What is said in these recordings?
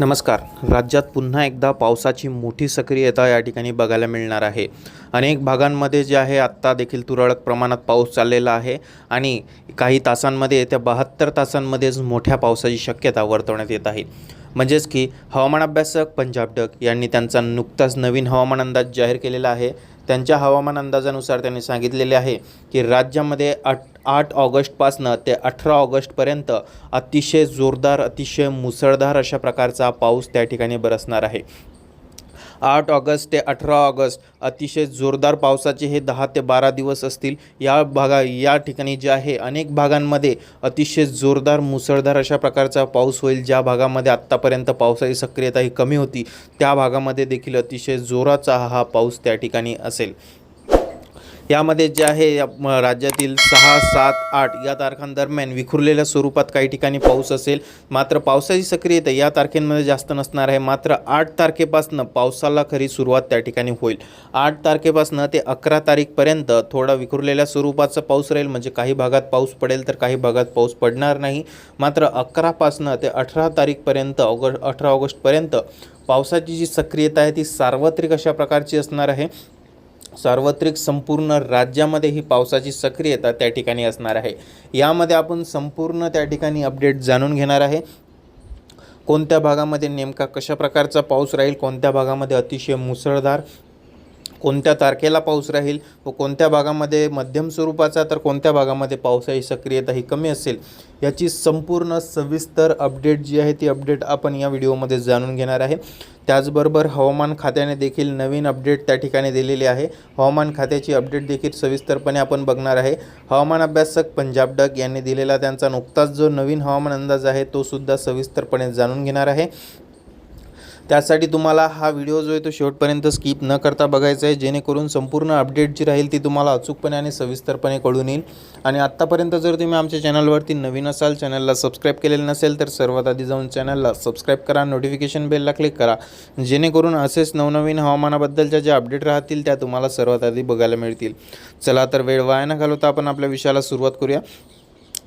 नमस्कार. राज्यात पुन्हा एकदा पावसाची मोठी सक्रियता या ठिकाणी बघायला मिळणार आहे. अनेक भागांमध्ये जे आहे आत्ता देखील तुरळक प्रमाणात पाऊस चाललेला आहे आणि काही तासांमध्ये येत्या बहात्तर तासांमध्येच मोठ्या पावसाची शक्यता वर्तवण्यात येत आहे. म्हणजेच की हवामान अभ्यासक पंजाब डक यांनी त्यांचा नुकताच नवीन हवामान अंदाज जाहीर केलेला आहे. त्यांच्या हवामान अंदाजानुसार त्यांनी सांगितलेले आहे की राज्यामध्ये आठ आठ ऑगस्टपासनं ते अठरा ऑगस्टपर्यंत अतिशय जोरदार अतिशय मुसळधार अशा प्रकारचा पाऊस त्या ठिकाणी बरसणार आहे. आठ ऑगस्ट ते अठरा ऑगस्ट अतिशय जोरदार पावसाचे हे दहा ते बारा दिवस असतील. या भागा या ठिकाणी जे आहे अनेक भागांमध्ये अतिशय जोरदार मुसळधार अशा प्रकारचा पाऊस होईल. ज्या भागामध्ये आत्तापर्यंत पावसाची सक्रियता ही कमी होती त्या भागामध्ये देखील अतिशय जोराचा हा पाऊस त्या ठिकाणी असेल. यामध्ये जे आहे या राज्यातील सहा सात आठ या तारखांदरम्यान विखुरलेल्या स्वरूपात काही ठिकाणी पाऊस असेल. मात्र पावसाची सक्रियता या तारखेंमध्ये जास्त नसणार आहे. मात्र आठ तारखेपासनं पावसाला खरी सुरुवात त्या ठिकाणी होईल. आठ तारखेपासनं ते अकरा तारीखपर्यंत थोडा विखुरलेल्या स्वरूपाचा पाऊस राहील. म्हणजे काही भागात पाऊस पडेल तर काही भागात पाऊस पडणार नाही. मात्र अकरापासनं ते अठरा तारीखपर्यंत ऑगस्ट अठरा ऑगस्टपर्यंत पावसाची जी सक्रियता आहे ती सार्वत्रिक अशा प्रकारची असणार आहे. सार्वत्रिक संपूर्ण राज्यामध्ये ही पावसाची सक्रियता त्या ठिकाणी असणार आहे. यामध्ये आपण संपूर्ण त्या ठिकाणी अपडेट जाणून घेणार आहे. कोणत्या भागामध्ये नेमका कशा प्रकारचा पाऊस राहील कोणत्या भागामध्ये अतिशय मुसळधार कोणत्या तारखेला पाऊस राहील व कोणत्या भागामध्ये मध्यम स्वरूपाचा तर कोणत्या भागामध्ये पावसाची सक्रियता ही कमी असेल याची संपूर्ण सविस्तर अपडेट जी आहे ती अपडेट आपण या व्हिडिओमध्ये जाणून घेणार आहे. त्याचबरोबर हवामान खात्याने देखील नवीन अपडेट त्या ठिकाणी दिलेली आहे. हवामान खात्याची अपडेट देखील सविस्तरपणे आपण बघणार आहे. हवामान अभ्यासक पंजाब डक यांनी दिलेला त्यांचा नुकताच जो नवीन हवामान अंदाज आहे तो सुद्धा सविस्तरपणे जाणून घेणार आहे. त्यासाठी तुम्हाला हा व्हिडिओ जो आहे तो शेवटपर्यंत स्किप न करता बघायचा आहे. जेणेकरून संपूर्ण अपडेट जी राहील ती तुम्हाला अचूकपणे आणि सविस्तरपणे कळून येईल. आणि आत्तापर्यंत जर तुम्ही आमच्या चॅनलवरती नवीन असाल चॅनलला सबस्क्राईब केलेलं नसेल तर सर्वात आधी जाऊन चॅनलला सबस्क्राईब करा नोटिफिकेशन बेलला क्लिक करा. जेणेकरून असेच नवनवीन हवामानाबद्दलच्या ज्या अपडेट राहतील त्या तुम्हाला सर्वात आधी बघायला मिळतील. चला तर वेळ वाया न घालवता आपण आपल्या विषयाला सुरुवात करूया.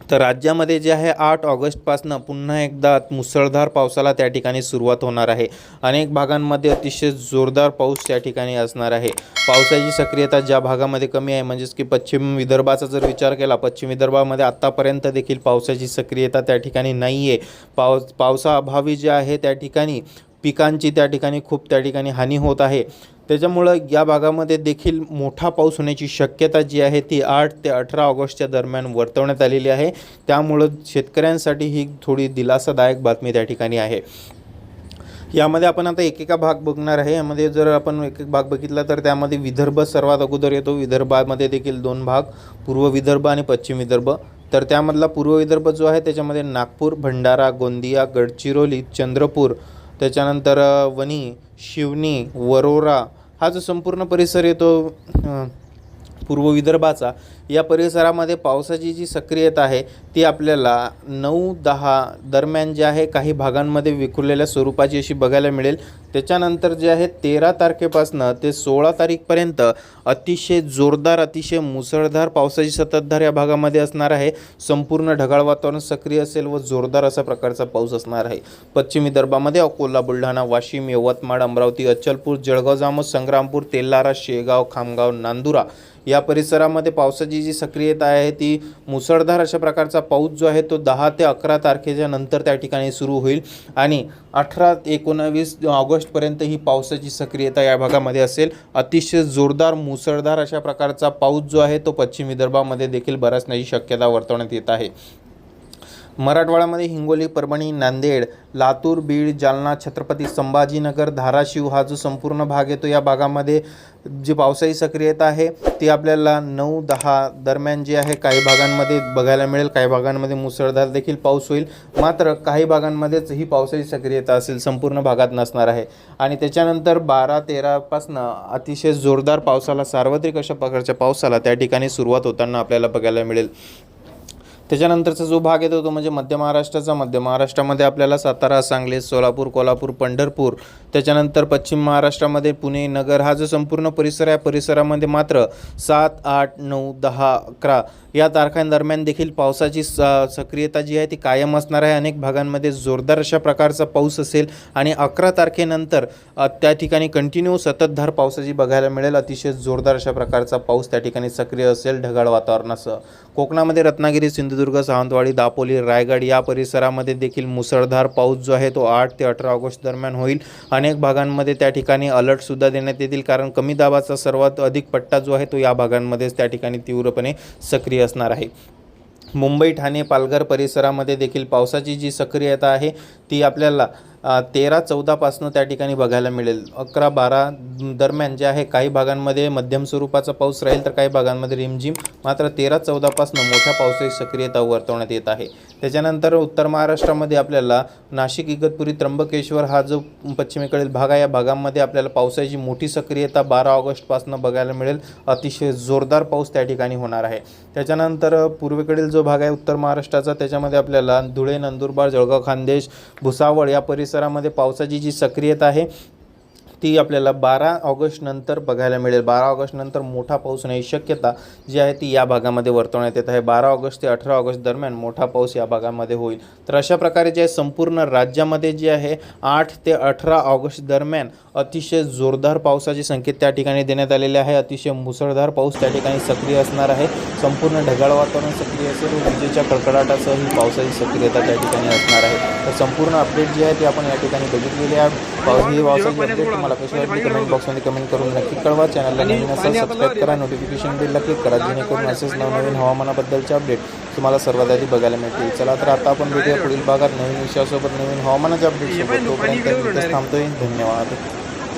तर राज्यामध्ये जे आहे आठ ऑगस्टपासनं पुन्हा एकदा मुसळधार पावसाला त्या ठिकाणी सुरुवात होणार आहे. अनेक भागांमध्ये अतिशय जोरदार पाऊस त्या ठिकाणी असणार आहे. पावसाची सक्रियता ज्या भागामध्ये कमी आहे म्हणजेच की पश्चिम विदर्भाचा जर विचार केला पश्चिम विदर्भामध्ये आत्तापर्यंत देखील पावसाची सक्रियता त्या ठिकाणी नाही आहे पावस पावसाअभावी जे आहे त्या ठिकाणी पिकांची त्या ठिकाणी खूप त्या ठिकाणी हानी होत आहे. त्याच्यामुळं या भागामध्ये देखील मोठा पाऊस होण्याची शक्यता जी आहे ती आठ ते अठरा ऑगस्टच्या दरम्यान वर्तवण्यात आलेली आहे. त्यामुळं शेतकऱ्यांसाठी ही थोडी दिलासादायक बातमी त्या ठिकाणी आहे. यामध्ये आपण आता एकेका भाग बघणार आहे. यामध्ये जर आपण एक एक भाग बघितला तर त्यामध्ये विदर्भ सर्वात अगोदर येतो. विदर्भामध्ये देखील दोन भाग पूर्व विदर्भ आणि पश्चिम विदर्भ. तर त्यामधला पूर्व विदर्भ जो आहे त्याच्यामध्ये नागपूर भंडारा गोंदिया गडचिरोली चंद्रपूर त्याच्यानंतर वणी शिवनी वरोरा हा जो संपूर्ण परिसर येतो पूर्व विदर्भाचा या परिसरामध्ये पावसाची जी सक्रियता आहे ती आपल्याला नऊ दहा दरम्यान जे आहे काही भागांमध्ये विखुरलेल्या स्वरूपाची अशी बघायला मिळेल. त्याच्यानंतर जे आहे तेरा तारखेपासनं ते सोळा तारीखपर्यंत अतिशय जोरदार अतिशय मुसळधार पावसाची सततधार या भागामध्ये असणार आहे. संपूर्ण ढगाळ वातावरण सक्रिय असेल व जोरदार असा प्रकारचा पाऊस असणार आहे. पश्चिमी विदर्भामध्ये अकोला बुलढाणा वाशिम यवतमाळ अमरावती अचलपूर जळगाव जामोद संग्रामपूर तेल्लारा शेगाव खामगाव नांदुरा या परिसरामध्ये पावसाची जी सक्रियता आहे ती मुसळधार अशा प्रकारचा पाऊस जो आहे तो दहा ते अकरा तारखेच्या नंतर त्या ठिकाणी सुरू होईल. आणि अठरा एकोणावीस ऑगस्टपर्यंत ही पावसाची सक्रियता या भागामध्ये असेल. अतिशय जोरदार मुसळधार अशा प्रकारचा पाऊस जो आहे तो पश्चिम विदर्भामध्ये देखील बरसण्याची शक्यता वर्तवण्यात येत आहे. मराठवाड्यामध्ये हिंगोली परभणी नांदेड लातूर बीड जालना छत्रपती संभाजीनगर धाराशिव हा जो संपूर्ण भाग येतो या भागामध्ये जी पावसाळी सक्रियता आहे ती आपल्याला नऊ दहा दरम्यान जी आहे काही भागांमध्ये बघायला मिळेल काही भागांमध्ये मुसळधार देखील पाऊस होईल. मात्र काही भागांमध्येच ही पावसाळी सक्रियता असेल संपूर्ण भागात नसणार आहे. आणि त्याच्यानंतर बारा तेरापासनं अतिशय जोरदार पावसाला सार्वत्रिक अशा प्रकारच्या पावसाला त्या ठिकाणी सुरुवात होताना आपल्याला बघायला मिळेल. त्याच्यानंतरचा जो भाग येतो तो म्हणजे मध्य महाराष्ट्राचा. मध्य महाराष्ट्रामध्ये आपल्याला सातारा सांगली सोलापूर कोल्हापूर पंढरपूर त्याच्यानंतर पश्चिम महाराष्ट्रामध्ये पुणे नगर हा जो संपूर्ण परिसर आहे परिसरामध्ये मात्र सात आठ नऊ दहा अकरा या तारखांदरम्यान देखील पावसाची स सक्रियता जी आहे ती कायम असणार आहे. अनेक भागांमध्ये जोरदार अशा प्रकारचा पाऊस असेल आणि अकरा तारखेनंतर त्या ठिकाणी कंटिन्यू सततधार पावसाची बघायला मिळेल. अतिशय जोरदार अशा प्रकारचा पाऊस त्या ठिकाणी सक्रिय असेल ढगाळ वातावरणासह. कोकणामध्ये रत्नागिरी सिंधुदुर्ग सावंतवाडी दापोली रायगड या परिसरामध्ये देखील मुसळधार पाऊस जो आहे तो आठ ते अठरा ऑगस्ट दरम्यान होईल. अनेक भागांमध्ये त्या ठिकाणी अलर्टसुद्धा देण्यात येतील कारण कमी दाबाचा सर्वात अधिक पट्टा जो आहे तो या भागांमध्येच त्या ठिकाणी तीव्रपणे सक्रिय असणार आहे. मुंबई ठाणे पालघर परिसरामध्ये देखील पावसाची जी सक्रियता आहे ती आपल्याला तेरा चौदापासनं त्या ठिकाणी बघायला मिळेल. अकरा बारा दरम्यान जे आहे काही भागांमध्ये मध्यम स्वरूपाचा पाऊस राहील तर काही भागांमध्ये रिमझिम. मात्र तेरा चौदापासनं मोठ्या पावसाची सक्रियता वर्तवण्यात येत आहे. त्याच्यानंतर उत्तर महाराष्ट्रामध्ये आपल्याला नाशिक इगतपुरी त्र्यंबकेश्वर हा जो पश्चिमेकडील भाग आहे या भागांमध्ये आपल्याला पावसाची मोठी सक्रियता बारा ऑगस्टपासून बघायला मिळेल. अतिशय जोरदार पाऊस त्या ठिकाणी होणार आहे. त्याच्यानंतर पूर्वेकडील जो भाग आहे उत्तर महाराष्ट्राचा त्याच्यामध्ये आपल्याला धुळे नंदुरबार जळगाव खानदेश भुसावळ या परिसर परिसरामध्ये पावसाची जी सक्रियता आहे ती आपल्याला बारा ऑगस्टनंतर बघायला मिळेल. बारा ऑगस्टनंतर मोठा पाऊस होण्याची शक्यता जी आहे ती या भागामध्ये वर्तवण्यात येत आहे. बारा ऑगस्ट ते अठरा ऑगस्ट दरम्यान मोठा पाऊस या भागामध्ये होईल. तर अशा प्रकारे जे आहे संपूर्ण राज्यामध्ये जे आहे आठ ते अठरा ऑगस्ट दरम्यान अतिशय जोरदार पावसाचे संकेत त्या ठिकाणी देण्यात आलेले आहे. अतिशय मुसळधार पाऊस त्या ठिकाणी सक्रिय असणार आहे. संपूर्ण ढगाळ वातावरण सक्रिय असेल. व विजेच्या कडकडाटासह ही पावसाची सक्रियता त्या ठिकाणी असणार आहे. तर संपूर्ण अपडेट जी आहे ती आपण या ठिकाणी बघितलेली आहे. पाऊस ही पावसाची अपडेट तुम्हाला वाटली कमेंट बॉक्समध्ये कमेंट करून नक्की कळवा. चॅनलला नवीन असेल सबस्क्राईब करा. नोटिफिकेशन बिलला क्लिक करा. जेणेकरून असेच नवनवीन हवामानाबद्दलचे अपडेट तुम्हाला सर्वात आधी बघायला मिळतील. चला तर आता आपण भेटूया पुढील भागात. नवीन विषयासोबत नवीन हवामानाच्या अपडेट सोबत. तोपर्यंत थांबतोय. धन्यवाद.